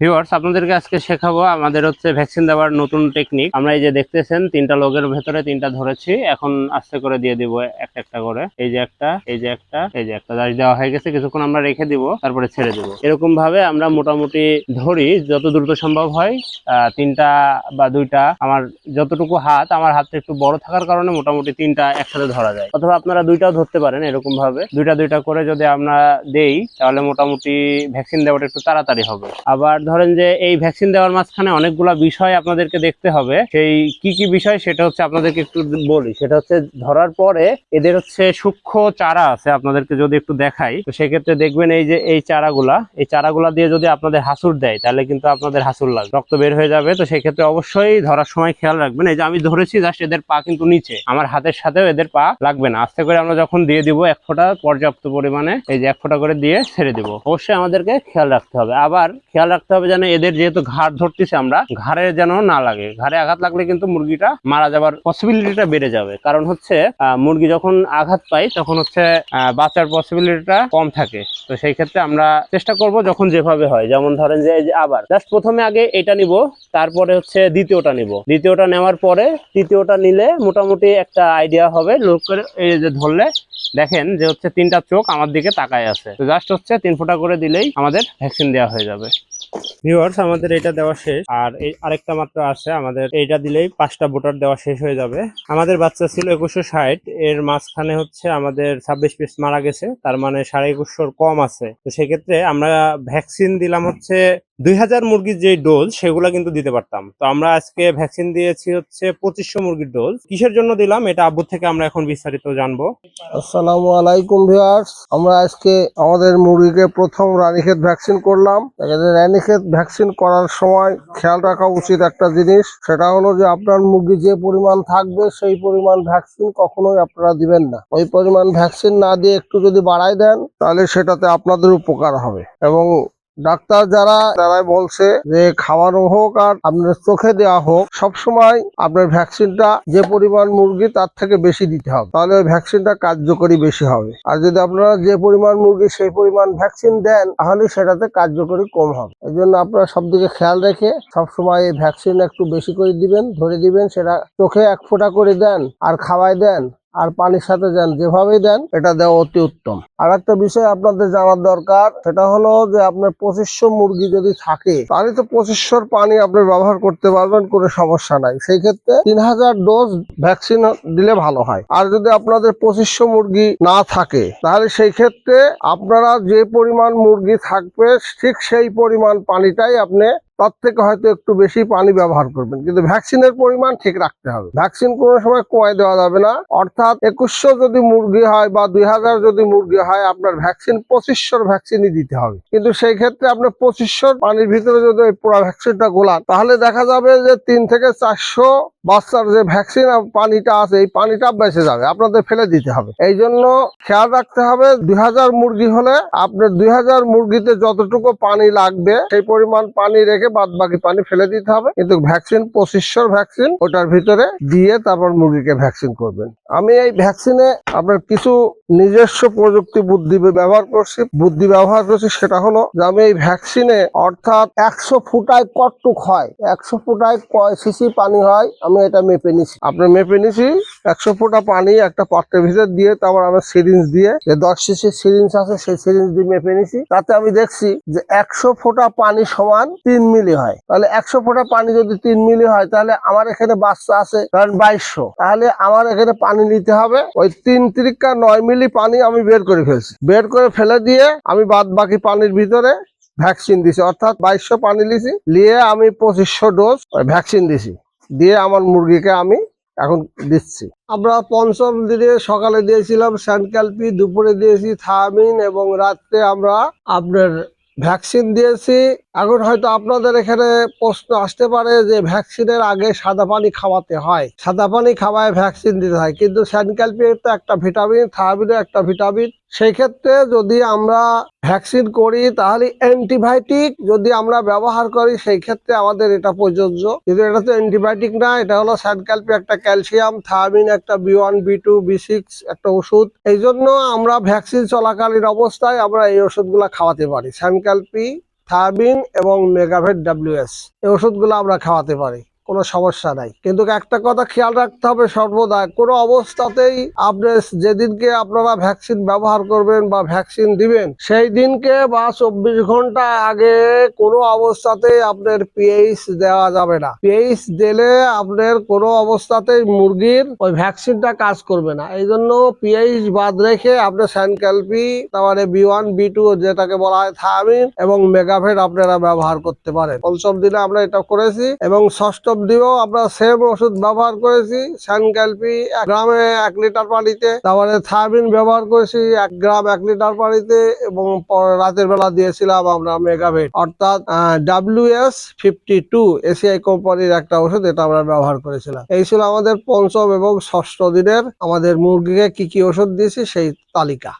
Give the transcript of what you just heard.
Viewers আপনাদেরকে আজকে শেখাবো আমাদের হচ্ছে ভ্যাকসিন দেওয়ার নতুন টেকনিক আমরা এই যে দেখতেছেন, তিনটা লোকের ভেতরে তিনটা ধরেছি। এখন আস্তে করে দিয়ে দিব একটা একটা করে। এই যে একটা, এই যে একটা, এই যে একটা। দাস দেওয়া হয়ে গেছে, কিছুক্ষণ আমরা রেখে দিব, তারপরে ছেড়ে দিব। এরকম ভাবে আমরা মোটামুটি ধরি, যত দ্রুত সম্ভব হয় তিনটা বা দুইটা। আমার যতটুকু হাত, আমার হাতটা একটু বড় থাকার কারণে মোটামুটি তিনটা একসাথে ধরা যায়। অথবা আপনারা দুইটাও ধরতে পারেন এরকম ভাবে দুইটা দুইটা করে যদি আমরা দেই, তাহলে মোটামুটি ভ্যাকসিন দেওয়াটা একটু তাড়াতাড়ি হবে। আবার ধরেন যে এই ভ্যাকসিন দেওয়ার মাঝখানে অনেকগুলা বিষয় আপনাদেরকে দেখতে হবে। সেই কি কি বিষয় সেটা হচ্ছে আপনাদেরকে একটু বলি। সেটা হচ্ছে ধরার পরে এদের হচ্ছে সূক্ষ্ম চারা আছে আপনাদেরকে যদি একটু দেখাই, তো সেক্ষেত্রে দেখবেন এই যে এই চারাগুলা এই চারাগুলা দিয়ে যদি আপনাদের হাসুর দেয়, তাহলে কিন্তু আপনাদের হাসুর লাগবে। রক্ত বের হয়ে যাবে, তো সেক্ষেত্রে অবশ্যই ধরার সময় খেয়াল রাখবেন। এই যে আমি ধরেছি জাস্ট এদের পা কিন্তু নিচে, আমার হাতের সাথেও এদের পা লাগবে না। আস্তে করে আমরা যখন দিয়ে দিব, এক ফোঁটা পর্যাপ্ত পরিমাণে, এই যে এক ফোঁটা করে দিয়ে ছেড়ে দিব। অবশ্যই আমাদেরকে খেয়াল রাখতে হবে। আবার খেয়াল রাখতে হবে যেন এদের যেহেতু ঘাড় ধরতেছে আমরা, ঘাড়ে যেন না লাগে। ঘাড়ে আঘাত লাগলে কিন্তু মুরগিটা মারা যাবার পসিবিলিটিটা বেড়ে যাবে। কারণ হচ্ছে মুরগি যখন আঘাত পায়, তখন হচ্ছে বাঁচার পসিবিলিটিটা কম থাকে। তো সেই ক্ষেত্রে আমরা চেষ্টা করব যখন যেভাবে হয়। যেমন ধরেন যে আবার জাস্ট প্রথমে আগে এটা নিব, তারপরে হচ্ছে দ্বিতীয়টা নিব। দ্বিতীয়টা নেওয়ার পরে তৃতীয়টা নিলে মোটামুটি একটা আইডিয়া হবে। লোক করে, এই যে ধরলে, দেখেন যে হচ্ছে তিনটা চোখ আমার দিকে তাকায় আছে। তো জাস্ট হচ্ছে তিন ফোঁটা করে দিলেই আমাদের ভ্যাকসিন দেওয়া হয়ে যাবে। ভিউয়ার্স আমাদের এটা দেওয়া শেষ। আর এই আরেকটা মাত্র আছে, আমাদের এইটা দিলেই পাঁচটা বোটার দেওয়া শেষ হয়ে যাবে। আমাদের বাচ্চা ছিল একুশশো ষাট, এর মাঝখানে হচ্ছে আমাদের ছাব্বিশ পিস মারা গেছে, তার মানে সাড়ে একুশশোর কম আছে। তো সেক্ষেত্রে আমরা ভ্যাকসিন দিলাম হচ্ছে দুই হাজার মুরগির যে ডোজ সেগুলো কিন্তু দিতে পারতাম। তো আমরা আজকে ভ্যাকসিন দিয়েছি হচ্ছে পঁচিশশো মুরগির ডোজ কিসের জন্য দিলাম? এটা আব্বু থেকে আমরা এখন বিস্তারিত জানব। আসসালামু আলাইকুম ভিউয়ার্স। আমরা আজকে আমাদের মুরগিকে প্রথম রানীক্ষেত ভ্যাকসিন করলাম। রানীক্ষেত ভ্যাকসিন করার সময় খেয়াল রাখা উচিত একটা জিনিস। সেটা হলো যে আপনার মুরগি যে পরিমাণ থাকবে, সেই পরিমাণ ভ্যাকসিন কখনোই আপনারা দিবেন না। ওই পরিমাণ ভ্যাকসিন না দিয়ে একটু যদি বাড়ায় দেন, তাহলে সেটাতে আপনাদের উপকার হবে। এবং ডাক্তার যারা, তারাই বলছে যে খাওয়ানো হোক আর আপনার চোখে দেওয়া হোক সব সময় আপনার ভ্যাকসিনটা যে পরিমাণ মুরগি তার থেকে বেশি দিতে হবে। তাহলে ওই ভ্যাকসিনটা কার্যকরী বেশি হবে। আর যদি আপনারা যে পরিমাণ মুরগি সেই পরিমাণ ভ্যাকসিন দেন, তাহলে সেটাতে কার্যকরী কম হবে। এই জন্য আপনারা সব দিকে খেয়াল রেখে সবসময় এই ভ্যাকসিন একটু বেশি করে দিবেন, ধরে দিবেন, সেটা চোখে এক ফোঁটা করে দেন আর খাওয়াই দেন আর পানির সাথে দেন, যেভাবেই দেন, এটা দেওয়া অতি উত্তম। আর একটা বিষয় আপনাদের জানার দরকার, সেটা হলো যে আপনার পঁচিশশো মুরগি যদি থাকে, তাহলে তো পঁচিশশোর পানি আপনি ব্যবহার করতে পারবেন, কোনো সমস্যা নাই। সেই ক্ষেত্রে তিন হাজার ডোজ ভ্যাকসিন দিলে ভালো হয়। আর যদি আপনাদের পঁচিশশো মুরগি না থাকে, তাহলে সেই ক্ষেত্রে আপনারা যে পরিমাণ মুরগি থাকবে, ঠিক সেই পরিমাণ পানিটাই আপনি তার থেকে হয়তো একটু বেশি পানি ব্যবহার করবেন। কিন্তু ভ্যাকসিনের পরিমাণ ঠিক রাখতে হবে। ভ্যাকসিন কোনো সময় কমায় দেওয়া যাবে না। অর্থাৎ একুশশো যদি মুরগি হয় বা দুই হাজার যদি মুরগি হয়, আপনার ভ্যাকসিন পঁচিশশোর ভ্যাকসিনই দিতে হবে। কিন্তু সেই ক্ষেত্রে আপনি পঁচিশশোর পানির ভিতরে যদি ওই পুরো ভ্যাকসিনটা গোলান তাহলে দেখা যাবে যে তিন থেকে চারশো বাচ্চার যে ভ্যাকসিন পানিটা আছে, এই পানিটা বেঁচে যাবে। আপনাদের ফেলে দিতে হবে। এই জন্য খেয়াল রাখতে হবে, দুই হাজার মুরগি হলে আপনার দুই হাজার মুরগিতে যতটুকু পানি লাগবে, সেই পরিমাণ পানি রেখে বাদ বাকি পানি ফেলে দিতে হবে। কিন্তু ভ্যাকসিন পঁচিশশোর ভ্যাকসিন, ওটার ভিতরে দিয়ে তারপর মুরগিকে ভ্যাকসিন করবেন। আমি এই ভ্যাকসিনে আপনার কিছু নিজস্ব প্রযুক্তি বুদ্ধি ব্যবহার করছি। বুদ্ধি ব্যবহার করছি সেটা হলো যে আমি এই ভ্যাকসিনে অর্থাৎ একশো ফুটায় কটটুক হয়? একশো ফুটায় কয় সিসি পানি হয়? আমি এটা মেপে নিছি। আপনার মেপে নিছি, একশো ফুটা পানি একটা পাত্রের ভিতর দিয়ে তারপর আমার সিরিঞ্জ দিয়ে যে দশ সিসি সিরিঞ্জ আছে সেই সিরিঞ্জ দিয়ে মেপে নিছি। তাতে আমি দেখছি যে একশো ফোঁটা পানি সমান তিন মিলি হয়। তাহলে একশো ফোঁটা পানি যদি তিন মিলি হয়, তাহলে আমার এখানে বাচ্চা আছে কারণ বাইশশো। তাহলে আমার এখানে পানি নিতে হবে ওই তিন তিরিকা নয় মিলি পানি আমি বের করে ফেলছি। বের করে ফেলে দিয়ে আমি বাদ বাকি পানির ভিতরে ভ্যাকসিন দিছি। অর্থাৎ বাইশশো পানি লিছি, নিয়ে আমি পঁচিশশো ডোজ ভ্যাকসিন দিছি। দিয়ে আমার মুরগিকে আমি এখন দিচ্ছি। আমরা পঞ্চম দিনে সকালে দিয়েছিলাম স্যান্ডক্যালপি দুপুরে দিয়েছি থামিন এবং রাত্রে আমরা আপনার ভ্যাকসিন দিয়েছি। এখন হয়তো আপনাদের এখানে প্রশ্ন আসতে পারে যে ভ্যাকসিনের আগে সাদা পানি খাওয়াতে হয়। সাদা পানি খাওয়ায় ভ্যাকসিন দিতে হয়। কিন্তু স্যানক্যালপিয়ার তো একটা ভিটামিন থায়াবিনও একটা ভিটামিন। সেই ক্ষেত্রে যদি আমরা ভ্যাকসিন করি, তাহলে অ্যান্টিবায়োটিক যদি আমরা ব্যবহার করি, সেই ক্ষেত্রে আমাদের এটা প্রযোজ্য। কিন্তু এটা তো অ্যান্টিবায়োটিক না, এটা হলো স্যানক্যালপি, একটা ক্যালসিয়াম, থায়ামিন, একটা B one, B two, B six, একটা ওষুধ। এই জন্য আমরা ভ্যাকসিন চলাকালীন অবস্থায় আমরা এই ওষুধগুলো খাওয়াতে পারি। স্যানক্যালপি থায়াবিন এবং মেগাভেট ডাব্লিউএস এই ওষুধগুলো আমরা খাওয়াতে পারি। কোনো সমস্যা নাই। কিন্তু একটা কথা খেয়াল রাখতে হবে সর্বদা, কোনো অবস্থাতেই আপনি যেদিনকে আপনারা ভ্যাকসিন ব্যবহার করবেন বা ভ্যাকসিন দিবেন, সেই দিনকে বা চব্বিশ ঘণ্টা আগে কোনো অবস্থাতেই আপনার পিএইচ দেওয়া যাবে না। পিএইচ দিলে আপনার কোনো অবস্থাতেই মুরগির ওই ভ্যাকসিনটা কাজ করবে না। এই জন্য পিএইচ বাদ রেখে আপনি স্যানক্যালপি তারপরে বি ওয়ান বি টু যেটাকে বলা হয় থায়ামিন এবং মেগাভেট আপনারা ব্যবহার করতে পারেন। পঞ্চম দিনে আমরা এটা করেছি এবং ষষ্ঠম দিনেও আমরা সেম ওষুধ ব্যবহার করেছি স্যানক্যালপি এক গ্রামে এক লিটার পানিতে, তারপরে থায়ামিন ব্যবহার করেছি এক গ্রাম এক লিটার পানিতে, এবং রাতের বেলা দিয়েছিলাম আমরা মেগাভেট। অর্থাৎ W S fifty two ACI কোম্পানির একটা ওষুধ এটা আমরা ব্যবহার করেছিলাম। এই ছিল আমাদের পঞ্চম এবং ষষ্ঠ দিনের আমাদের মুরগিকে কি কি ওষুধ দিয়েছি সেই তালিকা।